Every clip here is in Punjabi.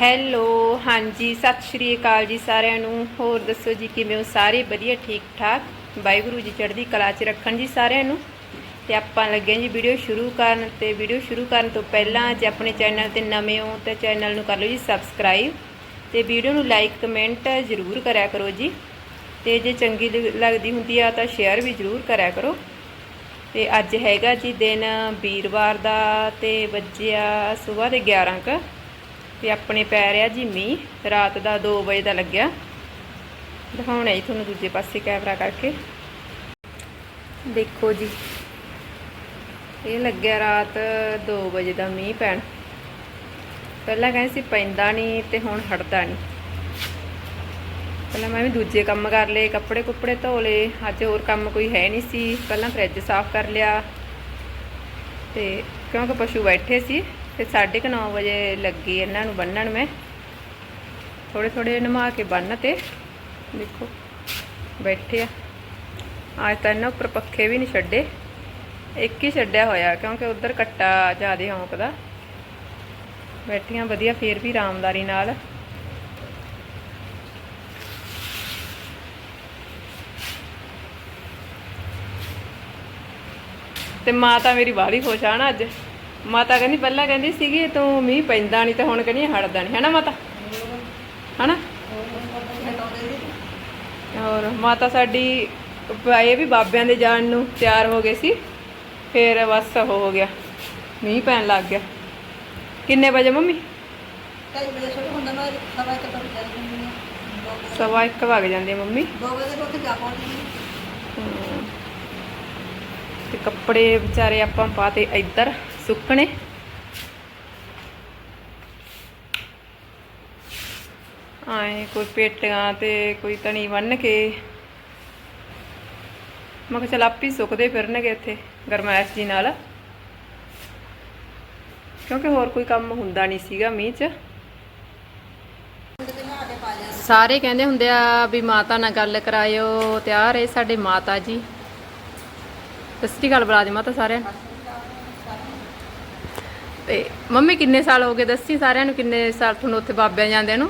ਹੈਲੋ, ਹਾਂਜੀ, ਸਤਿ ਸ਼੍ਰੀ ਅਕਾਲ ਜੀ ਸਾਰਿਆਂ ਨੂੰ। ਹੋਰ ਦੱਸੋ ਜੀ, ਕਿਵੇਂ ਹੋ? ਸਾਰੇ ਵਧੀਆ ਠੀਕ ਠਾਕ ਵਾਹਿਗੁਰੂ ਜੀ ਚੜ੍ਹਦੀ ਕਲਾ 'ਚ ਰੱਖਣ ਜੀ ਸਾਰਿਆਂ ਨੂੰ। ਤੇ ਆਪਾਂ ਲੱਗੇ ਹਾਂ ਜੀ ਵੀਡੀਓ ਸ਼ੁਰੂ ਕਰਨ ਤੇ ਵੀਡੀਓ ਸ਼ੁਰੂ ਕਰਨ ਤੋਂ ਪਹਿਲਾਂ ਜੇ ਆਪਣੇ ਚੈਨਲ ਤੇ ਨਵੇਂ ਹੋ ਤਾਂ ਚੈਨਲ ਨੂੰ ਕਰ ਲਓ ਜੀ ਸਬਸਕ੍ਰਾਈਬ। ਤੇ ਵੀਡੀਓ ਨੂੰ ਲਾਈਕ, ਕਮੈਂਟ ਜ਼ਰੂਰ ਕਰਿਆ ਕਰੋ ਜੀ। ਤੇ ਜੇ ਚੰਗੀ ਲ- ਲੱਗਦੀ ਹੁੰਦੀ ਆ ਤਾਂ ਸ਼ੇਅਰ ਵੀ ਜ਼ਰੂਰ ਕਰਿਆ ਕਰੋ। ਤੇ ਅੱਜ ਹੈਗਾ ਜੀ ਦਿਨ ਵੀਰਵਾਰ ਦਾ ਤੇ ਵੱਜਿਆ ਸਵੇਰ ਦੇ 11 ਕ। ਤੇ ਆਪਣੇ ਪੈ ਰਿਹਾ ਜੀ ਮੀਂਹ, ਰਾਤ ਦਾ 2 ਵਜੇ ਦਾ ਲੱਗਿਆ। ਦਿਖਾਉਣਾ ਜੀ ਤੁਹਾਨੂੰ ਦੂਜੇ ਪਾਸੇ ਕੈਮਰਾ ਕਰਕੇ। ਦੇਖੋ ਜੀ, ਇਹ ਲੱਗਿਆ ਰਾਤ 2 ਵਜੇ ਦਾ ਮੀਂਹ ਪੈਣ। ਪਹਿਲਾਂ ਕਹਿੰਦੇ ਸੀ ਪੈਂਦਾ ਨਹੀਂ ਤੇ ਹੁਣ ਹਟਦਾ ਨਹੀਂ ਪਹਿਲਾਂ ਮੈਂ ਵੀ ਦੂਜੇ ਕੰਮ ਕਰ ਲਏ, ਕੱਪੜੇ ਕੁੱਪੜੇ ਧੋ ਲਏ, ਅੱਜ ਹੋਰ ਕੰਮ ਕੋਈ ਹੈ ਨਹੀਂ ਸੀ। ਪਹਿਲਾਂ ਫਰਿੱਜ ਸਾਫ਼ ਕਰ ਲਿਆ। ਤੇ ਕਿਉਂਕਿ ਪਸ਼ੂ ਬੈਠੇ ਸੀ ਤੇ 9:30 ਵਜੇ ਲੱਗੀ ਇਹਨਾਂ ਨੂੰ ਬੰਨਣ ਮੈਂ। ਥੋੜੇ ਥੋੜੇ ਨਮਾ ਕੇ ਬੰਨ ਤੇ ਦੇਖੋ, ਬੈਠੇ ਆ। ਅੱਜ ਤਾਂ ਇਹਨਾਂ ਉੱਪਰ ਪੱਖੇ ਵੀ ਨਹੀਂ ਛੱਡੇ। ਇੱਕ ਹੀ ਛੱਡਿਆ ਹੋਇਆ ਕਿਉਂਕਿ ਉਧਰ ਕੱਟਾ ਜ਼ਿਆਦੇ ਹੌਂਕਦਾ ਬੈਠੀਆਂ ਵਧੀਆ, ਫੇਰ ਵੀ ਆਰਾਮਦਾਰੀ ਨਾਲ। ਤੇ ਤਾਂ ਮੇਰੀ ਬਾਹਲੀ ਖੁਸ਼ ਆ ਨਾ ਅੱਜ। ਮਾਤਾ ਕਹਿੰਦੀ ਪਹਿਲਾਂ ਕਹਿੰਦੀ ਸੀਗੀ ਤੂੰ ਮੀਂਹ ਪੈਂਦਾ ਨਹੀਂ ਤੇ ਹੁਣ ਕਹਿੰਦੀ ਹਟਦਾ ਨਹੀਂ ਹੈਨਾ ਮਾਤਾ? ਹੈਨਾ? ਔਰ ਮਾਤਾ ਸਾਡੀ ਇਹ ਵੀ ਬਾਬਿਆਂ ਦੇ ਜਾਣ ਨੂੰ ਤਿਆਰ ਹੋ ਗਏ ਸੀ। ਫਿਰ ਬਸ ਹੋ ਗਿਆ। ਮੀਂਹ ਪੈਣ ਲੱਗ ਗਿਆ। ਕਿੰਨੇ ਵਜੇ ਮੰਮੀ? ਵਜੇ ਸਵਾ ਇੱਕ ਤੋਂ ਚੱਲ ਜਾਂਦੀ ਮੰਮੀ। ਵਜੇ ਜਾ ਪਹੁੰਚਦੀ। ਤੇ ਕੱਪੜੇ ਵਿਚਾਰੇ ਆਪਾਂ ਪਾਤੇ ਇੱਧਰ। ਸੁੱਕਣੇ। ਆਏ ਕੋਈ ਪੇਟੀਆਂ ਤੇ ਕੋਈ ਤਣੀ ਬੰਨ ਕੇ। ਮੈਂ ਕਿਹਾ ਚਲ ਆਪੀ ਸੁੱਕਦੇ ਫਿਰਨਗੇ ਇੱਥੇ, ਗਰਮੈਸ਼ ਜੀ ਨਾਲ। ਕਿਉਂਕਿ ਹੋਰ ਕੋਈ ਕੰਮ ਹੁੰਦਾ ਨਹੀਂ ਸੀਗਾ ਮੀਂਹ 'ਚ। ਸਾਰੇ ਕਹਿੰਦੇ ਹੁੰਦੇ ਆ ਵੀ ਮਾਤਾ ਨਾਲ ਗੱਲ ਕਰਾਇਓ, ਤਿਆਰ ਆ ਸਾਡੇ ਮਾਤਾ ਜੀ। ਸਸਤੀ ਗੱਲ ਬੁਲਾ ਦੇ ਮਾਤਾ ਸਾਰਿਆਂ ਨੂੰ। ਤੇ ਮੰਮੀ ਕਿੰਨੇ ਸਾਲ ਹੋ ਗਏ ਦੱਸੀ ਸਾਰਿਆਂ ਨੂੰ ਕਿੰਨੇ ਸਾਲ ਤੁਹਾਨੂੰ ਉੱਥੇ ਬਾਬਿਆਂ ਜਾਂਦਿਆਂ ਨੂੰ?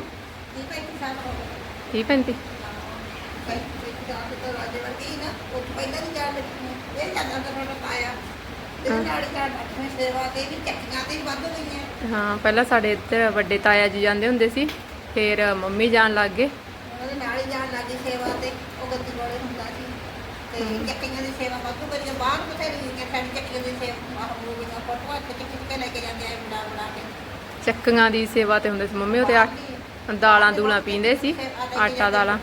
ਠੀਕ ਹੈ ਇੱਕ ਸਾਲ ਹੋ ਗਿਆ 30 35 ਕਈ ਇੱਕ ਜਾ ਕੇ ਤਾਂ ਰਾਜੇ ਵਰਗੀ ਨਾ ਉਹ ਪਹਿਲਾਂ ਨਹੀਂ ਜਾਣ ਦਿੱਤੀ ਇਹ ਜਾਂਦਾ ਤਾਂ ਤੁਹਾਡਾ ਪਾਇਆ। ਤੇ ਨਾਲ ਹੀ ਪਹਿਲਾਂ ਸਾਡੇ ਇੱਧਰ ਵੱਡੇ ਤਾਇਆ ਜੀ ਜਾਂਦੇ ਹੁੰਦੇ ਸੀ ਫਿਰ ਮੰਮੀ ਜਾਣ ਲੱਗ ਗਏ। ਉਹਦੇ ਨਾਲ ਹੀ ਜਾਣ ਲੱਗੀ ਸੇਵਾ ਤੇ ਉਹ ਗੱਦੀ ਕੋਲੇ ਹੁੰਦਾ ਸੀ। ਤੇ ਚੱਕੀਆਂ ਦੀ ਸੇਵਾ ਵਾਧੂ ਕਰੀ ਬਾਹਰ ਬਥੇਰੀ ਗਈਆਂ ਫੈਨ ਚੱਕੀਆਂ ਦੀ ਸੇਵਾ ਆਹ ਹੋ ਗਈਆਂ ਫੋਟੋਆਂ ਤੇ ਚੱਕੀ ਕੇ ਲੈ ਕੇ ਜਾਂਦੇ ਆ ਬਣਾ ਬਣਾ ਕੇ। ਚੱਕੀਆਂ ਦੀ ਸੇਵਾ ਤੇ ਹੁੰਦੇ ਸੀ ਮੰਮੀ ਉਹ ਤੇ ਆ- ਦਾਲਾਂ ਦੂਲਾਂ ਪੀਂਦੇ ਸੀ ਆਟਾ ਦਾਲਾਂ।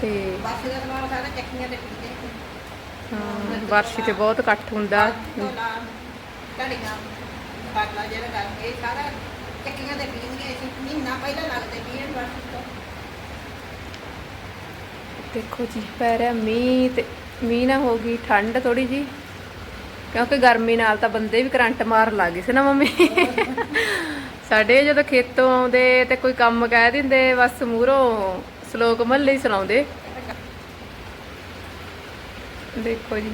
ਤੇ ਬਾਕੀ ਦਾ ਸਮਾਨ ਸਾਰਾ ਚੱਕੀਆਂ ਤੇ ਪੀਂਦੇ ਸੀ। ਹਾਂ ਵਰਸ਼ੀ ਤੇ ਬਹੁਤ ਇਕੱਠ ਹੁੰਦਾ। ਬਾਟਲਾ ਜਿਹੜਾ ਕਰਕੇ ਸਾਰਾ ਚੱਕੀਆਂ ਤੇ ਪੀਂਦੇ ਸੀ ਮਹੀਨਾ ਪਹਿਲਾਂ ਲੱਗਦੇ ਪੀਣ ਬਸ ਤੋਂ ਦੇਖੋ ਜੀ ਪੈ ਰਿਹਾ ਮੀਂਹ ਤੇ ਮੀਂਹ ਨਾ ਹੋ ਗਈ ਠੰਡ ਥੋੜੀ ਜੀ ਕਿਉਂਕਿ ਗਰਮੀ ਨਾਲ ਤਾਂ ਬੰਦੇ ਵੀ ਕਰੰਟ ਮਾਰ ਲੱਗ ਗਏ ਸੀ ਨਾ ਮੰਮੀ। ਸਾਡੇ ਜਦੋਂ ਖੇਤੋਂ ਆਉਂਦੇ ਤੇ ਕੋਈ ਕੰਮ ਕਹਿ ਦਿੰਦੇ ਬਸ ਮੂਹਰੋਂ ਸ਼ਲੋਕ ਮਹੱਲੇ ਹੀ ਸੁਣਾਉਂਦੇ। ਦੇਖੋ ਜੀ।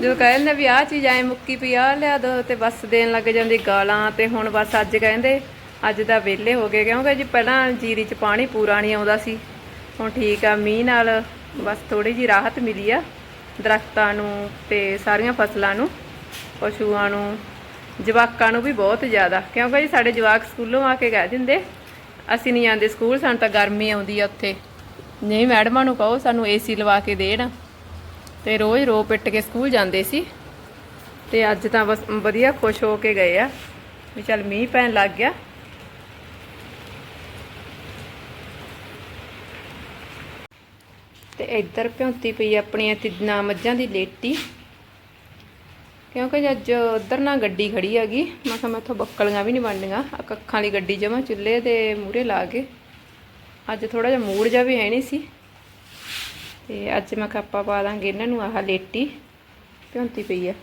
ਜਦੋਂ ਕਹਿੰਦੇ ਵੀ ਆਹ ਚੀਜ਼ ਐ ਮੁੱਕੀ ਪਈ ਆ ਲਿਆ ਦੋ ਤੇ ਬਸ ਦੇਣ ਲੱਗ ਜਾਂਦੀ ਗਾਲਾਂ ਤੇ ਹੁਣ ਬਸ ਅੱਜ ਕਹਿੰਦੇ। ਅੱਜ ਦਾ ਵਿਹਲੇ ਹੋ ਗਏ, ਕਿਉਂਕਿ ਜੀ ਪਹਿਲਾਂ ਜੀਰੀ 'ਚ ਪਾਣੀ ਪੂਰਾ ਨਹੀਂ ਆਉਂਦਾ ਸੀ। ਹੁਣ ਠੀਕ ਆ, ਮੀਂਹ ਨਾਲ ਬਸ ਥੋੜੀ ਜੀ ਰਾਹਤ ਮਿਲੀ ਆ। ਦਰਖਤਾਂ ਨੂੰ ਤੇ ਸਾਰੀਆਂ ਫਸਲਾਂ ਨੂੰ, ਪਸ਼ੂਆਂ ਨੂੰ, ਜਵਾਕਾਂ ਨੂੰ ਵੀ ਬਹੁਤ ਜ਼ਿਆਦਾ। ਕਿਉਂਕਿ ਜੀ ਸਾਡੇ ਜਵਾਕ ਸਕੂਲੋਂ ਆ ਕੇ ਕਹਿ ਦਿੰਦੇ, ਅਸੀਂ ਨਹੀਂ ਜਾਂਦੇ ਸਕੂਲ, ਸਾਨੂੰ ਤਾਂ ਗਰਮੀ ਆਉਂਦੀ ਆ ਉੱਥੇ। ਨਹੀਂ, ਮੈਡਮਾਂ ਨੂੰ ਕਹੋ, ਸਾਨੂੰ ਏਸੀ ਲਵਾ ਕੇ ਦੇਣ। ਤੇ ਰੋਜ਼ ਰੋ ਪਿੱਟ ਕੇ ਸਕੂਲ ਜਾਂਦੇ ਸੀ। ਤੇ ਅੱਜ ਤਾਂ ਬਸ ਵਧੀਆ ਖੁਸ਼ ਹੋ ਕੇ ਗਏ ਆ, ਵੀ ਚੱਲ ਮੀਂਹ ਪੈਣ ਲੱਗ ਗਿਆ। ਤੇ ਇੱਧਰ ਭਿਉਂਤੀ ਪਈ ਆਪਣੀਆਂ ਤਿੰਨਾਂ ਮੱਝਾਂ ਦੀ ਲੇਟੀ। ਕਿਉਂਕਿ ਅੱਜ ਉਧਰ ਨਾ ਗੱਡੀ ਖੜੀ ਹੈਗੀ। ਮੈਂ ਕਿਹਾ ਮੈਥੋਂ ਬੱਕਲੀਆਂ ਵੀ ਨਹੀਂ ਬਣਨੀਆਂ। ਆ ਕੱਖਾਂ ਦੀ ਗੱਡੀ ਜਮਾ ਚੁੱਲ੍ਹੇ ਦੇ ਮੂਹਰੇ ਲਾ ਕੇ। ਅੱਜ ਥੋੜਾ ਜਿਹਾ ਮੂੜ ਜਿਹਾ ਵੀ ਹੈ ਨਹੀਂ ਸੀ। ਤੇ ਅੱਜ ਮੈਂ ਕਿਹਾ ਆਪਾਂ ਪਾ ਦਾਂਗੇ ਇਹਨਾਂ ਨੂੰ ਆਹ ਲੇਟੀ। ਭਿਉਂਤੀ ਪਈ ਆ।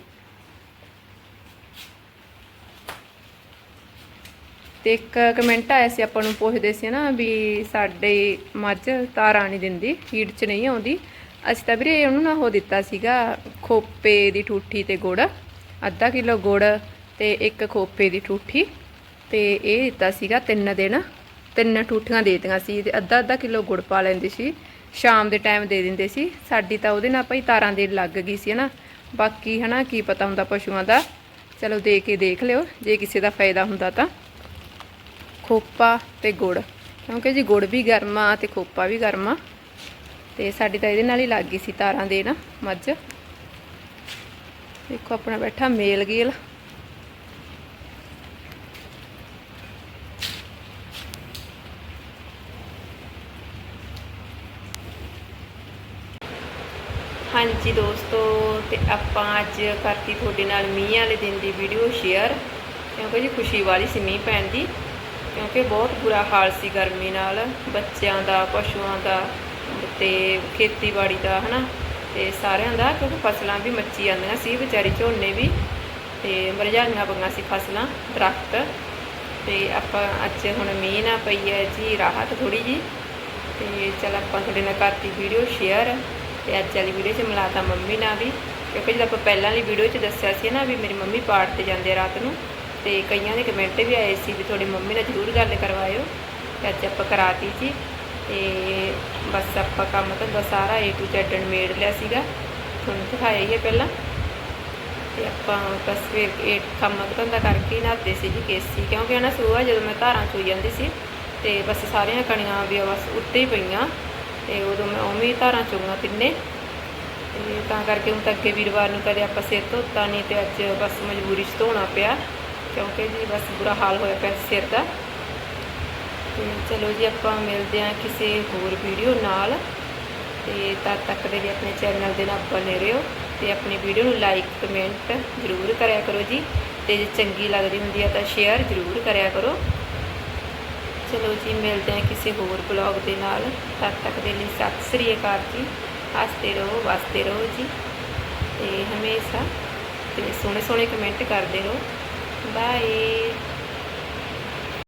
ਤੇ ਇੱਕ ਕਮੈਂਟ ਆਇਆ ਸੀ, ਆਪਾਂ ਨੂੰ ਪੁੱਛਦੇ ਸੀ ਨਾ ਵੀ ਸਾਡੇ ਮੱਝ ਤਾਰਾਂ ਨਹੀਂ ਦਿੰਦੀ ਫੀਡ 'ਚ ਨਹੀਂ ਆਉਂਦੀ। ਅਸੀਂ ਤਾਂ ਵੀਰੇ ਉਹਨੂੰ ਨਾ ਉਹ ਦਿੱਤਾ ਸੀਗਾ, ਖੋਪੇ ਦੀ ਠੂਠੀ ਤੇ ਗੁੜ, ਅੱਧਾ ਕਿਲੋ ਗੁੜ ਤੇ ਇੱਕ ਖੋਪੇ ਦੀ ਠੂਠੀ ਤੇ ਇਹ ਦਿੱਤਾ ਸੀਗਾ ਤਿੰਨ ਦਿਨ। ਤਿੰਨ ਠੂਠੀਆਂ ਦੇ ਦਿੱਤੀਆਂ ਸੀ ਤੇ ਅੱਧਾ ਅੱਧਾ ਕਿਲੋ ਗੁੜ ਪਾ ਲੈਂਦੇ ਸੀ। ਸ਼ਾਮ ਦੇ ਟਾਈਮ ਦੇ ਦਿੰਦੇ ਸੀ। ਸਾਡੀ ਤਾਂ ਉਹਦੇ ਨਾਲ ਭਾਈ ਤਾਰਾਂ ਦੇ ਲੱਗ ਗਈ ਸੀ ਹਨਾ। ਬਾਕੀ ਹਨਾ ਕੀ ਪਤਾ ਹੁੰਦਾ ਪਸ਼ੂਆਂ ਦਾ। ਚਲੋ ਦੇ ਕੇ ਦੇਖ ਲਿਓ, ਜੇ ਕਿਸੇ ਦਾ ਫਾਇਦਾ ਹੁੰਦਾ ਤਾਂ। ਖੋਪਾ ਤੇ ਗੁੜ। ਕਿਉਂਕਿ ਜੀ ਗੁੜ ਵੀ ਗਰਮ ਆ ਤੇ ਖੋਪਾ ਵੀ ਗਰਮ ਆ। ਤੇ ਸਾਡੀ ਤਾਂ ਇਹਦੇ ਨਾਲ ਹੀ ਲੱਗ ਗਈ ਸੀ ਤਾਰਾਂ ਦੇ ਨਾ ਮੱਝ। ਦੇਖੋ ਆਪਣਾ ਬੈਠਾ ਮੇਲ ਗੇਲ। ਹਾਂਜੀ ਦੋਸਤੋ, ਤੇ ਆਪਾਂ ਅੱਜ ਕਰਤੀ ਤੁਹਾਡੇ ਨਾਲ ਮੀਂਹ ਵਾਲੇ ਦਿਨ ਦੀ ਵੀਡੀਓ ਸ਼ੇਅਰ ਕਿਉਂਕਿ ਜੀ ਖੁਸ਼ੀ ਵਾਲੀ ਸੀ ਮੀਂਹ ਪੈਣ ਦੀ। ਕਿਉਂਕਿ ਬਹੁਤ ਬੁਰਾ ਹਾਲ ਸੀ ਗਰਮੀ ਨਾਲ, ਬੱਚਿਆਂ ਦਾ, ਪਸ਼ੂਆਂ ਦਾ ਤੇ ਖੇਤੀਬਾੜੀ ਦਾ, ਹਨਾ? ਤੇ ਸਾਰਿਆਂ ਦਾ, ਕਿਉਂਕਿ ਫਸਲਾਂ ਵੀ ਮੱਚੀ ਜਾਂਦੀਆਂ ਸੀ, ਵਿਚਾਰੀ ਝੋਨੇ ਵੀ, ਤੇ ਮਰਝਾਈਆਂ ਪਈਆਂ ਸੀ ਫਸਲਾਂ, ਦਰਖਤ। ਤੇ ਆਪਾਂ ਅੱਜ ਹੁਣ ਮੀਂਹ ਨਾ ਪਈ ਹੈ ਜੀ, ਰਾਹਤ ਥੋੜੀ ਜੀ। ਤੇ ਚਲ ਆਪਾਂ ਤੁਹਾਡੇ ਨਾਲ ਕਰਤੀ ਵੀਡੀਓ ਸ਼ੇਅਰ ਤੇ ਅੱਜ ਵਾਲੀ ਵੀਡੀਓ 'ਚ ਮਿਲਾਤਾ ਮੰਮੀ ਨਾਲ ਵੀ। ਕਿਉਂਕਿ ਜਦੋਂ ਆਪਾਂ ਪਹਿਲਾਂ ਵਾਲੀ ਵੀਡੀਓ 'ਚ ਦੱਸਿਆ ਸੀ ਨਾ ਵੀ ਮੇਰੀ ਮੰਮੀ ਪਾਠ ਤੇ ਜਾਂਦੇ ਰਾਤ ਨੂੰ ਤੇ ਕਈਆਂ ਦੇ ਕਮੈਂਟ ਵੀ ਆਏ ਸੀ ਵੀ ਤੁਹਾਡੀ ਮੰਮੀ ਨਾਲ ਜ਼ਰੂਰ ਗੱਲ ਕਰਵਾਇਓ ਤੇ ਅੱਜ ਆਪਾਂ ਕਰਾਤੀ ਜੀ। ਤੇ ਬਸ ਆਪਾਂ ਕੰਮ ਧੰਦਾ ਸਾਰਾ ਏ ਟੂ Z ਮੇੜ ਲਿਆ ਸੀਗਾ। ਤੁਹਾਨੂੰ ਦਿਖਾਇਆ ਹੀ ਹੈ ਪਹਿਲਾਂ। ਤੇ ਆਪਾਂ ਬਸ ਫਿਰ ਇਹ ਕੰਮ ਧੰਦਾ ਕਰਕੇ ਹੀ ਨਹਾਤੇ ਸੀ ਜੀ ਕੇਸੀ ਕਿਉਂਕਿ ਨਾ ਸੁਬਾਹ ਜਦੋਂ ਮੈਂ ਧਾਰਾਂ ਚੋਈ ਜਾਂਦੀ ਸੀ ਤੇ ਬਸ ਸਾਰੀਆਂ ਕਣੀਆਂ ਵੀ ਬਸ ਉੱਤੇ ਹੀ ਪਈਆਂ। ਤੇ ਉਦੋਂ ਮੈਂ ਉਵੇਂ ਹੀ ਧਾਰਾਂ ਚੋਈਆਂ ਤਿੰਨੇ। ਤੇ ਤਾਂ ਕਰਕੇ ਹੁਣ ਤਾਂ ਅੱਗੇ ਵੀਰਵਾਰ ਨੂੰ ਕਦੇ ਆਪਾਂ ਸਿਰ ਧੋਤਾ ਨਹੀਂ ਤੇ ਅੱਜ ਬਸ ਮਜਬੂਰੀ 'ਚ ਧੋਣਾ ਪਿਆ। ਕਿਉਂਕਿ ਜੀ ਬਸ ਬੁਰਾ ਹਾਲ ਹੋਇਆ ਪਿਆ ਸਿਰ ਦਾ। ਤੇ ਚਲੋ ਜੀ ਆਪਾਂ ਮਿਲਦੇ ਹਾਂ ਕਿਸੇ ਹੋਰ ਵੀਡੀਓ ਨਾਲ। ਤੇ ਤਦ ਤੱਕ ਦੇ ਲਈ ਆਪਣੇ ਚੈਨਲ ਦੇ ਨਾਲ ਬਨੇ ਰਹੋ ਤੇ ਆਪਣੀ ਵੀਡੀਓ ਨੂੰ ਲਾਈਕ ਕਮੈਂਟ ਜ਼ਰੂਰ ਕਰਿਆ ਕਰੋ ਜੀ। ਤੇ ਜੇ ਚੰਗੀ ਲੱਗਦੀ ਹੁੰਦੀ ਹੈ ਤਾਂ ਸ਼ੇਅਰ ਜ਼ਰੂਰ ਕਰਿਆ ਕਰੋ। ਚਲੋ ਜੀ ਮਿਲਦੇ ਹਾਂ ਕਿਸੇ ਹੋਰ ਬਲੌਗ ਦੇ ਨਾਲ। ਤਦ ਤੱਕ ਦੇ ਲਈ ਸਤਿ ਸ੍ਰੀ ਅਕਾਲ ਜੀ। ਹੱਸਦੇ ਰਹੋ, ਵਸਦੇ ਰਹੋ ਜੀ। ਤੇ ਹਮੇਸ਼ਾ ਤੇ ਸੋਹਣੇ ਸੋਹਣੇ ਕਮੈਂਟ ਕਰਦੇ ਰਹੋ। બાય